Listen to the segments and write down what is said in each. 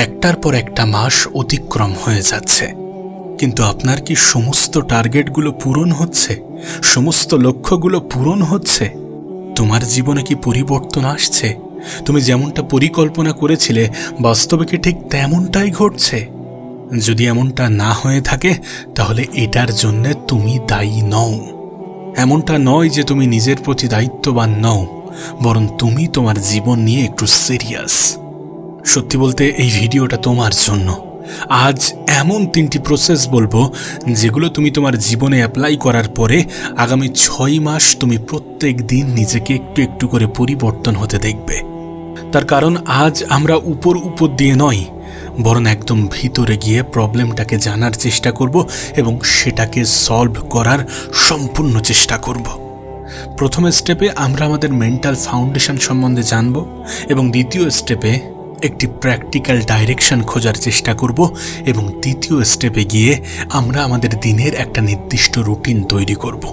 একটার পর একটা মাস অতিক্রম হয়ে যাচ্ছে। কিন্তু আপনার কি সমস্ত টার্গেটগুলো পূরণ হচ্ছে? সমস্ত লক্ষ্যগুলো পূরণ হচ্ছে? তোমার জীবনে কি পরিবর্তন আসছে? তুমি যেমনটা পরিকল্পনা করেছিলে, বাস্তবে কি ঠিক তেমনটাই ঘটছে? যদি এমনটা না হয়ে থাকে, তাহলে এটার জন্য তুমি দায়ী নও। এমনটা নয় যে তুমি নিজের প্রতি দায়িত্ববান নও, বরং তুমি তোমার জীবন নিয়ে একটু সিরিয়াস সত্যি বলতে, এই ভিডিওটা তোমার জন্য। আজ এমন তিনটি প্রসেস বলব, যেগুলো তুমি তোমার জীবনে অ্যাপ্লাই করার পরে আগামী ছয় মাস তুমি প্রত্যেক দিন নিজেকে একটু একটু করে পরিবর্তন হতে দেখবে। তার কারণ, আজ আমরা উপর উপর দিয়ে নয়, বরং একদম ভিতরে গিয়ে প্রবলেমটাকে জানার চেষ্টা করব এবং সেটাকে সলভ করার সম্পূর্ণ চেষ্টা করব। প্রথম স্টেপে আমরা আমাদের মেন্টাল ফাউন্ডেশন সম্বন্ধে জানব এবং দ্বিতীয় স্টেপে একটি প্র্যাকটিক্যাল ডাইরেকশন খোঁজার চেষ্টা করব এবং দ্বিতীয় স্টেপে গিয়ে আমরা আমাদের দিনের একটা নির্দিষ্ট রুটিন তৈরি করব,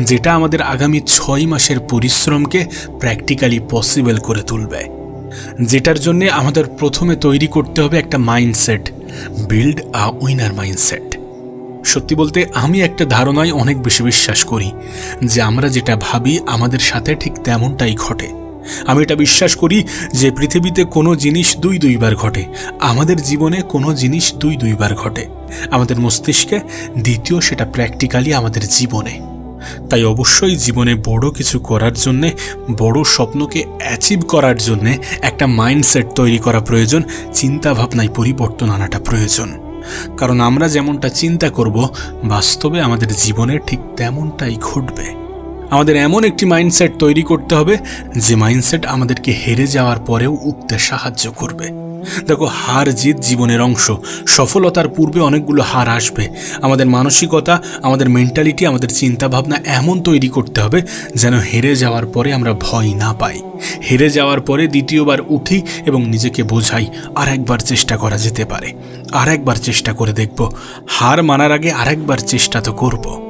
যেটা আমাদের আগামী ছয় মাসের পরিশ্রমকে প্র্যাকটিক্যালি পসিবল করে তুলবে, যেটার জন্যে আমাদের প্রথমে তৈরি করতে হবে একটা mindset build a winner mindset সত্যি বলতে আমি একটা ধারণায় অনেক বেশি বিশ্বাস করি যে আমরা যেটা ভাবি আমাদের সাথে ঠিক তেমনটাই ঘটে। আমি এটা বিশ্বাস করি যে পৃথিবীতে কোনো জিনিস দুই দুইবার ঘটে। আমাদের জীবনে কোনো জিনিস দুই দুইবার ঘটে। আমাদের মস্তিষ্কে দ্বিতীয় সেটা প্র্যাকটিক্যালি আমাদের জীবনে। তাই অবশ্যই জীবনে বড় কিছু করার জন্যে, বড় স্বপ্নকে অ্যাচিভ করার জন্যে একটা মাইন্ডসেট তৈরি করা প্রয়োজন চিন্তা ভাবনায় পরিবর্তন আনাটা প্রয়োজন। কারণ আমরা যেমনটা চিন্তা করব, বাস্তবে আমাদের জীবনে ঠিক তেমনটাই ঘটবে। আমাদের এমন একটি মাইন্ডসেট তৈরি করতে হবে, যে মাইন্ডসেট আমাদেরকে হেরে যাওয়ার পরেও উঠতে সাহায্য করবে। দেখো, হার জিত জীবনের অংশ। সফলতার পূর্বে অনেকগুলো হার আসবে। আমাদের মানসিকতা, আমাদের মেন্টালিটি আমাদের চিন্তা ভাবনা এমন তৈরি করতে হবে, যেন হেরে যাওয়ার পরে আমরা ভয় না পাই। হেরে যাওয়ার পরে দ্বিতীয়বার উঠি এবং নিজেকে বোঝাই আর একবার চেষ্টা করা যেতে পারে। আর একবার চেষ্টা করে দেখব। হার মানার আগে আরেকবার চেষ্টা তো করব।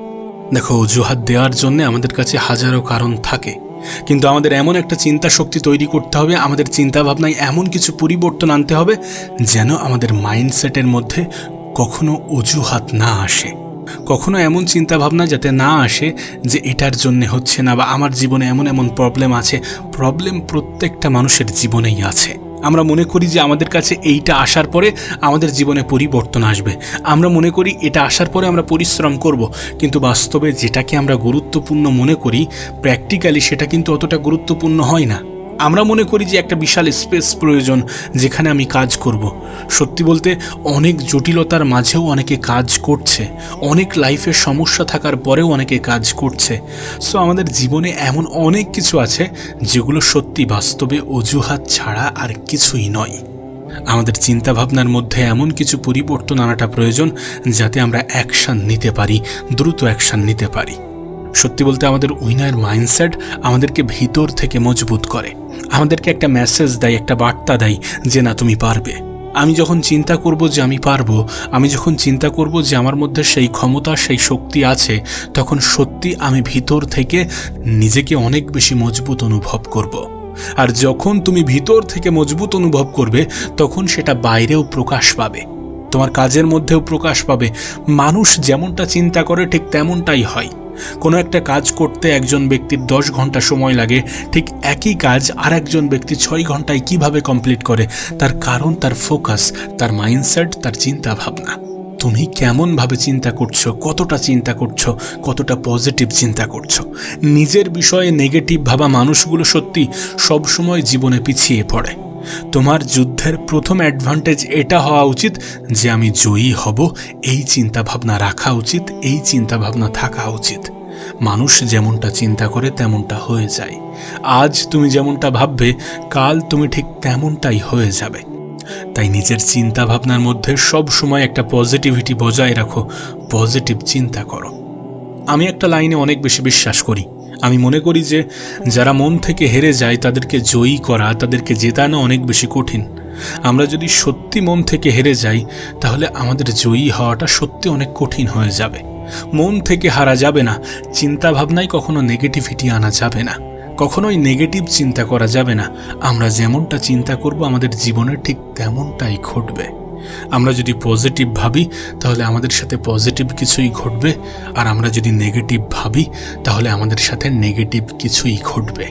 দেখো, অজুহাত দেওয়ার জন্য আমাদের কাছে হাজারো কারণ থাকে। কিন্তু আমাদের এমন একটা চিন্তা শক্তি তৈরি করতে হবে, আমাদের চিন্তা ভাবনায় এমন কিছু পরিবর্তন আনতে হবে, যেন আমাদের মাইন্ডসেটের মধ্যে কখনো অজুহাত না আসে। কখনো এমন চিন্তা ভাবনা যাতে না আসে যে এটার জন্যে হচ্ছে না, বা আমার জীবনে এমন এমন প্রবলেম আছে। প্রবলেম প্রত্যেকটা মানুষের জীবনেই আছে। আমরা মনে করি যে আমাদের কাছে এইটা আসার পরে আমাদের জীবনে পরিবর্তন আসবে। আমরা মনে করি এটা আসার পরে আমরা পরিশ্রম করব, কিন্তু বাস্তবে যেটাকে আমরা গুরুত্বপূর্ণ মনে করি প্র্যাকটিক্যালি সেটা কিন্তু অতটা গুরুত্বপূর্ণ হয় না। আমরা মনে করি যে একটা বিশাল স্পেস প্রয়োজন যেখানে আমি কাজ করব। সত্যি বলতে, অনেক জটিলতার মাঝেও অনেকে কাজ করছে। অনেক লাইফের সমস্যা থাকার পরেও অনেকে কাজ করছে। সো আমাদের জীবনে এমন অনেক কিছু আছে যেগুলো সত্যি বাস্তবে অজুহাত ছাড়া আর কিছুই নয়। আমাদের চিন্তাভাবনার মধ্যে এমন কিছু পরিবর্তন আনাটা প্রয়োজন যাতে আমরা অ্যাকশান নিতে পারি, দ্রুত অ্যাকশান নিতে পারি। সত্যি বলতে আমাদের উইনার মাইন্ডসেট আমাদেরকে ভিতর থেকে মজবুত করে। আমাদেরকে একটা মেসেজ দেয়, একটা বার্তা দেয় যে, না, তুমি পারবে। আমি যখন চিন্তা করব যে, আমি পারব, আমি যখন চিন্তা করব যে, আমার মধ্যে সেই ক্ষমতা, সেই শক্তি আছে, তখন সত্যি আমি ভিতর থেকে নিজেকে অনেক বেশি মজবুত অনুভব করব। আর যখন তুমি ভিতর থেকে মজবুত অনুভব করবে, তখন সেটা বাইরেও প্রকাশ পাবে। তোমার কাজের মধ্যেও প্রকাশ পাবে। মানুষ যেমনটা চিন্তা করে, ঠিক তেমনটাই হয়। কোনো একটা কাজ করতে একজন ব্যক্তির দশ ঘণ্টা সময় লাগে, ঠিক একই কাজ আর একজন ব্যক্তি ছয় ঘন্টায় কীভাবে কমপ্লিট করে? তার কারণ, তার ফোকাস তার মাইন্ডসেট তার চিন্তা ভাবনা তুমি কেমনভাবে চিন্তা করছ? কতটা চিন্তা করছ? কতটা পজিটিভ চিন্তা করছ? নিজের বিষয়ে নেগেটিভ ভাবা মানুষগুলো সত্যি সবসময় জীবনে পিছিয়ে পড়ে। তোমার যুদ্ধের প্রথম অ্যাডভান্টেজ এটা হওয়া উচিত যে আমি জয়ী হব, এই চিন্তা ভাবনা রাখা উচিত, এই চিন্তা ভাবনা থাকা উচিত। মানুষ যেমনটা চিন্তা করে তেমনটা হয়ে যায়। আজ তুমি যেমনটা ভাববে, কাল তুমি ঠিক তেমনটাই হয়ে যাবে। তাই নিজের চিন্তা ভাবনার মধ্যে সব সময় একটা পজিটিভিটি বজায় রাখো পজিটিভ চিন্তা করো। আমি একটা লাইনে অনেক বেশি বিশ্বাস করি। আমি মনে করি যে, যারা মন থেকে হেরে যায়, তাদেরকে জয়ী করা, তাদেরকে জেতানো অনেক বেশি কঠিন। আমরা যদি সত্যি মন থেকে হেরে যাই, তাহলে আমাদের জয়ী হওয়াটা সত্যি অনেক কঠিন হয়ে যাবে। মন থেকে হারা যাবে না চিন্তা ভাবনায় কখনো নেগেটিভিটি আনা যাবে না, কখনোই নেগেটিভ চিন্তা করা যাবে না। আমরা যেমনটা চিন্তা করব, আমাদের জীবনে ঠিক তেমনটাই ঘটবে। আমরা যদি পজিটিভ ভাবি, তাহলে আমাদের সাথে পজিটিভ কিছুই ঘটবে। আর আমরা যদি নেগেটিভ ভাবি, তাহলে আমাদের সাথে নেগেটিভ কিছুই ঘটবে।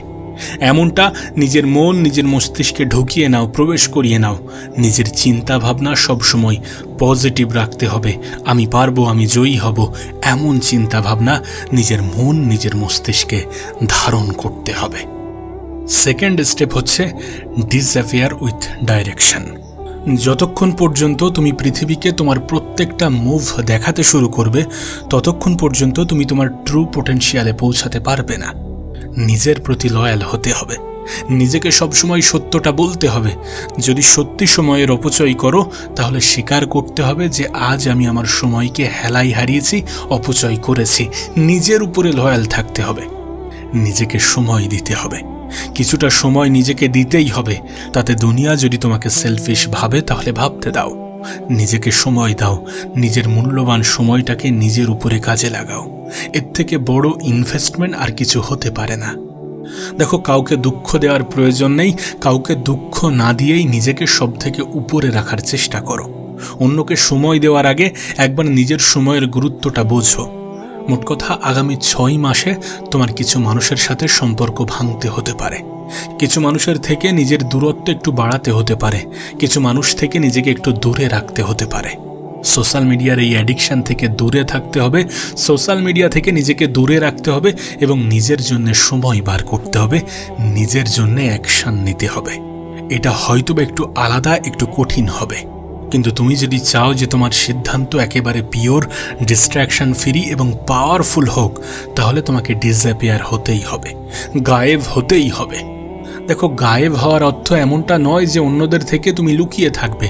এমনটা নিজের মন, নিজের মস্তিষ্কে ঢুকিয়ে নাও, প্রবেশ করিয়ে নাও। নিজের চিন্তা ভাবনা সবসময় পজিটিভ রাখতে হবে। আমি পারব, আমি জয়ী হব। এমন চিন্তা ভাবনা নিজের মন, নিজের মস্তিষ্কে ধারণ করতে হবে। সেকেন্ড স্টেপ হচ্ছে ডিসঅ্যাফেয়ার উইথ ডাইরেকশন। যতক্ষণ পর্যন্ত তুমি পৃথিবীকে তোমার প্রত্যেকটা মুভ দেখাতে শুরু করবে, ততক্ষণ পর্যন্ত তুমি তোমার ট্রু পোটেনশিয়ালে পৌঁছাতে পারবে না। নিজের প্রতি লয়াল হতে হবে। নিজেকে সবসময় সত্যটা বলতে হবে। যদি সত্যি সময়ের অপচয় করো, তাহলে স্বীকার করতে হবে যে আজ আমি আমার সময়কে হেলাই হারিয়েছি, অপচয় করেছি। নিজের উপরে লয়াল থাকতে হবে। নিজেকে সময় দিতে হবে। কিছুটা সময় নিজেকে দিতেই হবে। তাতে দুনিয়া যদি তোমাকে সেলফিশ ভাবে, তাহলে ভাবতে দাও। নিজেকে সময় দাও। নিজের মূল্যবান সময়টাকে নিজের উপরে কাজে লাগাও। এর থেকে বড় ইনভেস্টমেন্ট আর কিছু হতে পারে না। দেখো, কাউকে দুঃখ দেওয়ার প্রয়োজন নেই, কাউকে দুঃখ না দিয়েই নিজেকে সব থেকে উপরে রাখার চেষ্টা করো। অন্যকে সময় দেওয়ার আগে একবার নিজের সময়ের গুরুত্বটা বোঝো। মোট কথা, আগামী ছয় মাসে তোমার কিছু মানুষের সাথে সম্পর্ক ভাঙতে হতে পারে। কিছু মানুষের থেকে নিজের দূরত্ব একটু বাড়াতে হতে পারে। কিছু মানুষ থেকে নিজেকে একটু দূরে রাখতে হতে পারে। সোশ্যাল মিডিয়ার এই অ্যাডিকশান থেকে দূরে থাকতে হবে, সোশ্যাল মিডিয়া থেকে নিজেকে দূরে রাখতে হবে এবং নিজের জন্য সময় বার করতে হবে, নিজের জন্য অ্যাকশান নিতে হবে। এটা হয়তো একটু আলাদা, একটু কঠিন হবে। কিন্তু তুমি যদি চাও যে তোমার সিদ্ধান্ত একেবারে পিওর ডিস্ট্র্যাকশন ফ্রি এবং পাওয়ারফুল হোক, তাহলে তোমাকে ডিসঅ্যাপিয়ার হতেই হবে, গায়েব হতেই হবে। দেখো, গায়েব হওয়ার অর্থ এমনটা নয় যে অন্যদের থেকে তুমি লুকিয়ে থাকবে।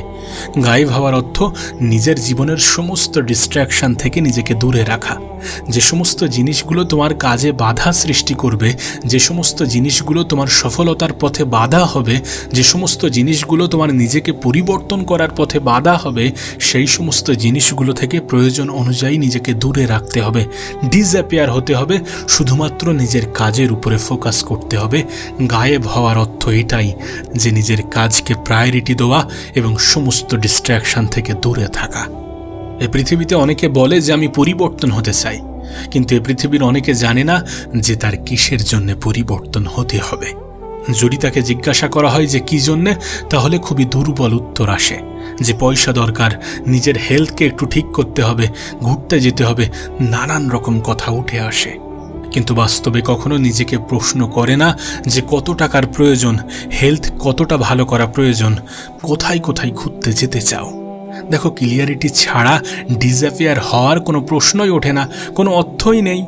গায়েব হওয়ার অর্থ নিজের জীবনের সমস্ত ডিস্ট্র্যাকশন থেকে নিজেকে দূরে রাখা। যে সমস্ত জিনিসগুলো তোমার কাজে বাধা সৃষ্টি করবে, যে সমস্ত জিনিসগুলো তোমার সফলতার পথে বাধা হবে, যে সমস্ত জিনিসগুলো তোমার নিজেকে পরিবর্তন করার পথে বাধা হবে, সেই সমস্ত জিনিসগুলো থেকে প্রয়োজন অনুযায়ী নিজেকে দূরে রাখতে হবে। ডিসঅ্যাপিয়ার হতে হবে, শুধুমাত্র নিজের কাজের উপরে ফোকাস করতে হবে। গায়েব হওয়ার অর্থ এটাই যে নিজের কাজকে প্রায়োরিটি দেওয়া এবং সমস্ত ডিস্ট্র্যাকশন থেকে দূরে থাকা। এ পৃথিবীতে অনেকে বলে যে আমি পরিবর্তন হতে চাই, কিন্তু এ পৃথিবীর অনেকে জানে না যে তার কিসের জন্য পরিবর্তন হতে হবে। যদি তাকে জিজ্ঞাসা করা হয় যে কি জন্যে, তাহলে খুবই দুর্বল উত্তর আসে যে পয়সা দরকার, নিজের হেলথকে একটু ঠিক করতে হবে, ঘুরতে যেতে হবে, নানান রকম কথা উঠে আসে। কিন্তু বাস্তবে কখনো নিজেকে প্রশ্ন করে না যে কত টাকার প্রয়োজন হেলথ কতটা ভালো করা প্রয়োজন, কোথায় কোথায় ঘুরতে যেতে চাও। দেখো ক্লিয়ারিটি ছাড়া ডিসঅ্যাপিয়ার হওয়ার কোনো প্রশ্নই ওঠে না, কোনো অর্থই নেই।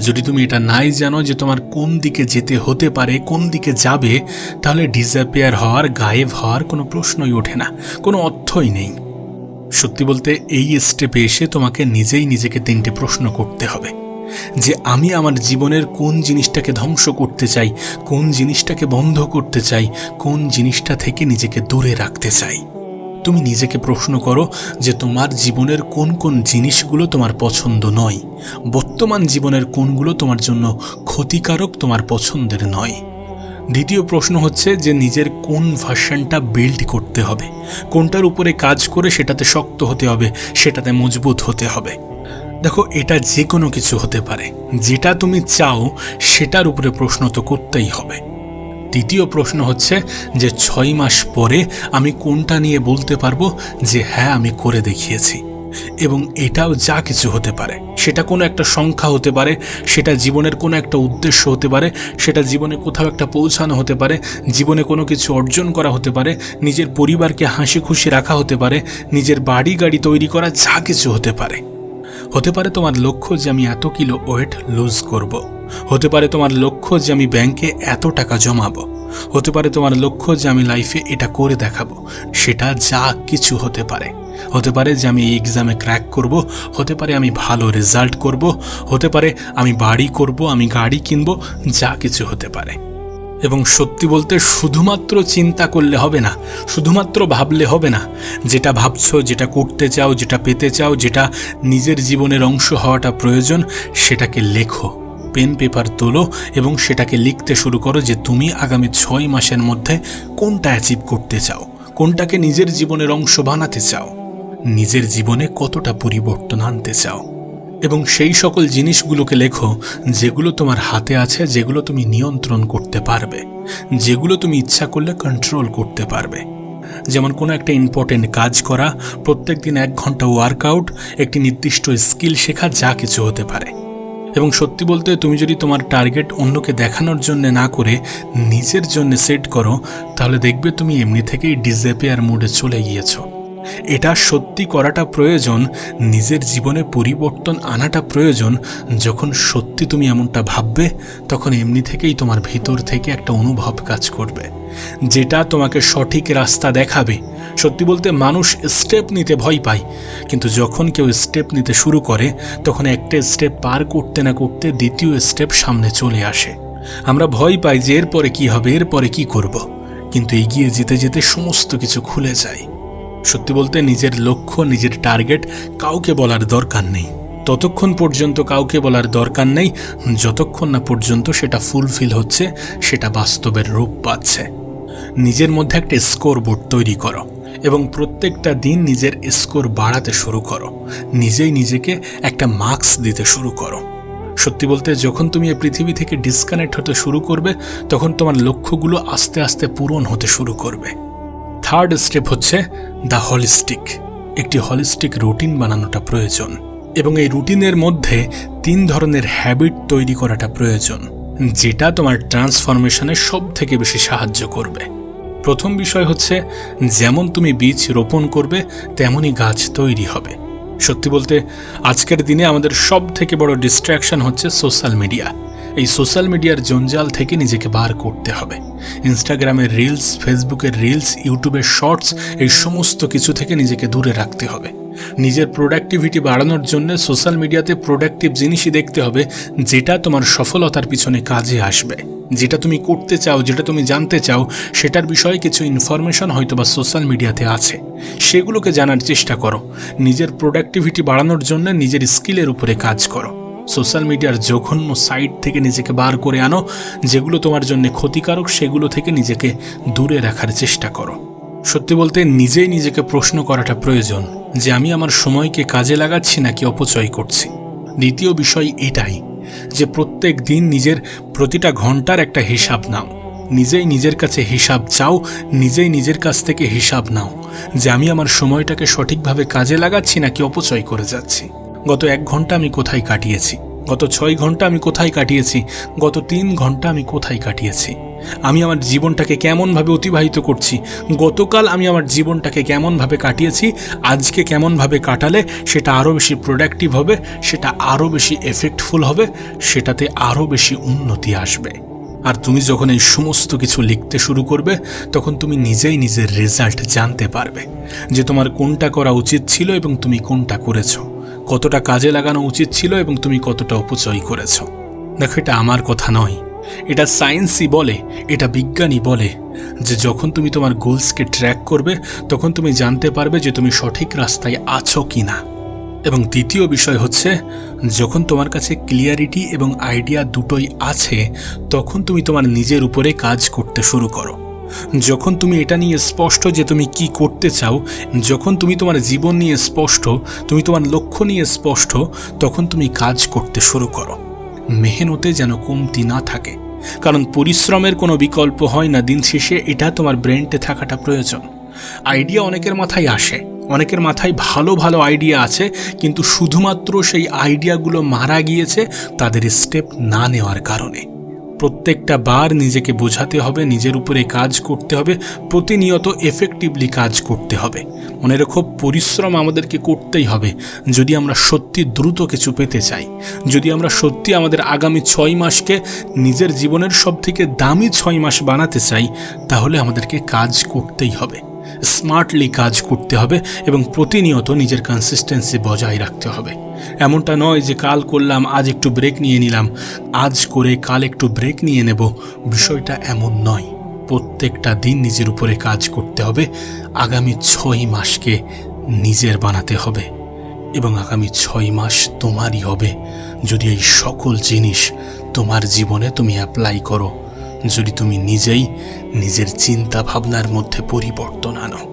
যদি তুমি এটা নাই জানো যে তোমার কোন দিকে যেতে হতে পারে, কোন দিকে যাবে, তাহলে ডিসঅ্যাপিয়ার হওয়ার, গায়েব হওয়ার কোনো প্রশ্নই ওঠে না, কোনো অর্থই নেই। সত্যি বলতে, এই স্টেপে এসে তোমাকে নিজেই নিজেকে তিনটে প্রশ্ন করতে হবে। যে আমি আমার জীবনের কোন জিনিসটাকে ধ্বংস করতে চাই, কোন জিনিসটাকে বন্ধ করতে চাই, কোন জিনিসটা থেকে নিজেকে দূরে রাখতে চাই। তুমি নিজেকে প্রশ্ন করো যে তোমার জীবনের কোন কোন জিনিসগুলো তোমার পছন্দ নয়। বর্তমান জীবনের কোনগুলো তোমার জন্য ক্ষতিকারক তোমার পছন্দের নয়। দ্বিতীয় প্রশ্ন হচ্ছে যে নিজের কোন ভার্সনটা বিল্ড করতে হবে। কোনটার উপরে কাজ করে সেটাতে শক্ত হতে হবে, সেটাতে মজবুত হতে হবে। দেখো, এটা যে কোনো কিছু হতে পারে। যেটা তুমি চাও, সেটার উপরে প্রশ্ন তো করতেই হবে। দ্বিতীয় প্রশ্ন হচ্ছে যে ছয় মাস পরে আমি কোনটা নিয়ে বলতে পারব যে হ্যাঁ আমি করে দেখিয়েছি। এবং এটাও যা কিছু হতে পারে। সেটা কোনো একটা সংখ্যা হতে পারে, সেটা জীবনের কোনো একটা উদ্দেশ্য হতে পারে, সেটা জীবনে কোথাও একটা পৌঁছানো হতে পারে, জীবনে কোনো কিছু অর্জন করা হতে পারে, নিজের পরিবারকে হাসি খুশি রাখা হতে পারে, নিজের বাড়ি গাড়ি তৈরি করা যা কিছু হতে পারে। হতে পারে তোমার লক্ষ্য যে আমি এত কিলো ওয়েট লুজ করব। হতে পারে তোমার লক্ষ্য যে আমি ব্যাংকে এত টাকা জমাবো। হতে পারে তোমার লক্ষ্য যে আমি লাইফে এটা করে দেখাবো। সেটা যা কিছু হতে পারে। হতে পারে যে আমি এই এক্সামে ক্র্যাক করব। হতে পারে আমি ভালো রেজাল্ট করব। হতে পারে আমি বাড়ি করব, আমি গাড়ি কিনব, যা কিছু হতে পারে। এবং সত্যি বলতে শুধুমাত্র চিন্তা করলে হবে না, শুধুমাত্র ভাবলে হবে না। যেটা ভাবছ, যেটা করতে চাও, যেটা পেতে চাও, যেটা নিজের জীবনের অংশ হওয়াটা প্রয়োজন, সেটাকে লেখো, পেন পেপার তোলো এবং সেটাকে লিখতে শুরু করো যে তুমি আগামী ছয় মাসের মধ্যে কোনটা অ্যাচিভ করতে চাও, কোনটাকে নিজের জীবনের অংশ বানাতে চাও, নিজের জীবনে কতটা পরিবর্তন আনতে চাও। এবং সেই সকল জিনিসগুলোকে লেখো, যেগুলো তোমার হাতে আছে, যেগুলো তুমি নিয়ন্ত্রণ করতে পারবে, যেগুলো তুমি ইচ্ছা করলে কন্ট্রোল করতে পারবে। যেমন কোনো একটা ইম্পর্টেন্ট কাজ করা প্রত্যেক দিন এক ঘণ্টা ওয়ার্কআউট একটি নির্দিষ্ট স্কিল শেখা, যা কিছু হতে পারে। এবং সত্যি বলতে তুমি যদি তোমার টার্গেট অন্যকে দেখানোর জন্য না করে নিজের জন্য সেট করো, তাহলে দেখবে তুমি এমনি থেকেই ডিজেপিয়ার মুডে চলে গিয়েছো। এটা সত্যি করাটা প্রয়োজন, নিজের জীবনে পরিবর্তন আনাটা প্রয়োজন। যখন সত্যি তুমি এমনটা ভাববে, তখন এমনি থেকেই তোমার ভিতর থেকে একটা অনুভব কাজ করবে। যেটা তোমাকে সঠিক রাস্তা দেখাবে। সত্যি বলতে মানুষ স্টেপ নিতে ভয় পায়। কিন্তু যখন কেউ স্টেপ নিতে শুরু করে, তখন একটা স্টেপ পার করতে না করতে দ্বিতীয় স্টেপ সামনে চলে আসে। আমরা ভয় পাই যে এরপরে কি হবে, এরপরে কি করব। কিন্তু এগিয়ে যেতে যেতে সমস্ত কিছু খুলে যায়। সত্যি বলতে নিজের লক্ষ্য, নিজের টার্গেট কাউকে বলার দরকার নেই। ততক্ষণ পর্যন্ত কাউকে বলার দরকার নেই, যতক্ষণ না পর্যন্ত সেটা ফুলফিল হচ্ছে, সেটা বাস্তবের রূপ পাচ্ছে। নিজের মধ্যে একটা স্কোর বোর্ড তৈরি করো এবং প্রত্যেকটা দিন নিজের স্কোর বাড়াতে শুরু করো। নিজেই নিজেকে একটা মার্কস দিতে শুরু করো। সত্যি বলতে যখন তুমি এই পৃথিবী থেকে ডিসকানেক্ট হতে শুরু করবে, তখন তোমার লক্ষ্যগুলো আস্তে আস্তে পূরণ হতে শুরু করবে। থার্ড স্টেপ হচ্ছে দ্য হলিস্টিক। একটি হলিস্টিক রুটিন বানানোটা প্রয়োজন এবং এই রুটিনের মধ্যে তিন ধরনের হ্যাবিট তৈরি করাটা প্রয়োজন, যেটা তোমার ট্রান্সফরমেশনে সব থেকে বেশি সাহায্য করবে। প্রথম বিষয় হচ্ছে, যেমন তুমি বীজ রোপণ করবে, তেমনই গাছ তৈরি হবে। সত্যি বলতে, আজকের দিনে আমাদের সব থেকে বড় ডিস্ট্র্যাকশন হচ্ছে সোশ্যাল মিডিয়া এই সোশ্যাল মিডিয়ার জঞ্জাল থেকে নিজেকে বার করতে হবে। ইনস্টাগ্রামের রিলস ফেসবুকের রিলস ইউটিউবের শর্টস এই সমস্ত কিছু থেকে নিজেকে দূরে রাখতে হবে। নিজের প্রোডাক্টিভিটি বাড়ানোর জন্য সোশ্যাল মিডিয়াতে প্রোডাক্টিভ জিনিসই দেখতে হবে, যেটা তোমার সফলতার পিছনে কাজে আসবে। যেটা তুমি করতে চাও, যেটা তুমি জানতে চাও, সেটার বিষয়ে কিছু ইনফরমেশন হয়তো বা সোশ্যাল মিডিয়াতে আছে। সেগুলোকে জানার চেষ্টা করো। নিজের প্রোডাক্টিভিটি বাড়ানোর জন্য নিজের স্কিলের উপরে কাজ করো। সোশ্যাল মিডিয়ার জঘন্য সাইট থেকে নিজেকে বার করে আনো, যেগুলো তোমার জন্য ক্ষতিকারক, সেগুলো থেকে নিজেকে দূরে রাখার চেষ্টা করো। সত্যি বলতে, নিজেই নিজেকে প্রশ্ন করাটা প্রয়োজন, যে আমি আমার সময়কে কাজে লাগাচ্ছি নাকি অপচয় করছি। দ্বিতীয় বিষয় এটাই, যে প্রত্যেক দিন নিজের প্রতিটা ঘণ্টার একটা হিসাব নাও। নিজেই নিজের কাছে হিসাব চাও, নিজেই নিজের কাছ থেকে হিসাব নাও, যে আমি আমার সময়টাকে সঠিকভাবে কাজে লাগাচ্ছি নাকি অপচয় করে যাচ্ছি। গত এক ঘণ্টা আমি কোথায় কাটিয়েছি? গত ছয় ঘণ্টা আমি কোথায় কাটিয়েছি? গত তিন ঘণ্টা আমি কোথায় কাটিয়েছি? আমি আমার জীবনটাকে কেমনভাবে অতিবাহিত করছি? গতকাল আমি আমার জীবনটাকে কেমনভাবে কাটিয়েছি? আজকে কেমনভাবে কাটালে সেটা আরও বেশি প্রোডাক্টিভ হবে, সেটা আরও বেশি এফেক্টফুল হবে, সেটাতে আরও বেশি উন্নতি আসবে। আর তুমি যখন এই সমস্ত কিছু লিখতে শুরু করবে, তখন তুমি নিজেই নিজের রেজাল্ট জানতে পারবে যে তোমার কোনটা করা উচিত ছিল এবং তুমি কোনটা করেছ। কতটা কাজে লাগানো উচিত ছিল এবং তুমি কতটা অপচয় করেছ। দেখো, এটা আমার কথা নয়। এটা সায়েন্সই বলে, এটা বিজ্ঞানই বলে যে যখন তুমি তোমার গোলসকে ট্র্যাক করবে, তখন তুমি জানতে পারবে যে তুমি সঠিক রাস্তায় আছো কি না এবং দ্বিতীয় বিষয় হচ্ছে, যখন তোমার কাছে ক্লিয়ারিটি এবং আইডিয়া দুটোই আছে, তখন তুমি তোমার নিজের উপরে কাজ করতে শুরু করো। যখন তুমি এটা নিয়ে স্পষ্ট যে তুমি কি করতে চাও, যখন তুমি তোমার জীবন নিয়ে স্পষ্ট, তুমি তোমার লক্ষ্য নিয়ে স্পষ্ট, তখন তুমি কাজ করতে শুরু করো। মেহনতে যেন কমতি না থাকে। কারণ পরিশ্রমের কোনো বিকল্প হয় না, দিন শেষে এটা তোমার ব্রেনটে থাকাটা প্রয়োজন। আইডিয়া অনেকের মাথায় আসে, অনেকের মাথায় ভালো ভালো আইডিয়া আছে, কিন্তু শুধুমাত্র সেই আইডিয়াগুলো মারা গিয়েছে তাদের স্টেপ না নেওয়ার কারণে। প্রত্যেকটা বার নিজেকে বোঝাতে হবে, নিজের উপরে কাজ করতে হবে, প্রতিনিয়ত এফেক্টিভলি কাজ করতে হবে। মনে রেখো, পরিশ্রম আমাদেরকে করতেই হবে। যদি আমরা সত্যি দ্রুত কিছু পেতে চাই, যদি আমরা সত্যি আমাদের আগামী ছয় মাসকে নিজের জীবনের সব থেকে দামি ছয় মাস বানাতে চাই, তাহলে আমাদেরকে কাজ করতেই হবে। স্মার্টলি কাজ করতে হবে এবং প্রতিনিয়ত নিজের কনসিস্টেন্সি বজায় রাখতে হবে। এমনটা নয় যে কাল করলাম, আজ একটু ব্রেক নিয়ে নিলাম। আজ করে কাল একটু ব্রেক নিয়ে নেব। বিষয়টা এমন নয়। প্রত্যেকটা দিন নিজের উপরে কাজ করতে হবে। আগামী ছয় মাসকে নিজের বানাতে হবে। এবং আগামী ছয় মাস তোমারই হবে। যদি এই সকল জিনিস তোমার জীবনে তুমি অ্যাপ্লাই করো, যদি তুমি নিজেই নিজের চিন্তা ভাবনার মধ্যে পরিবর্তন আনো।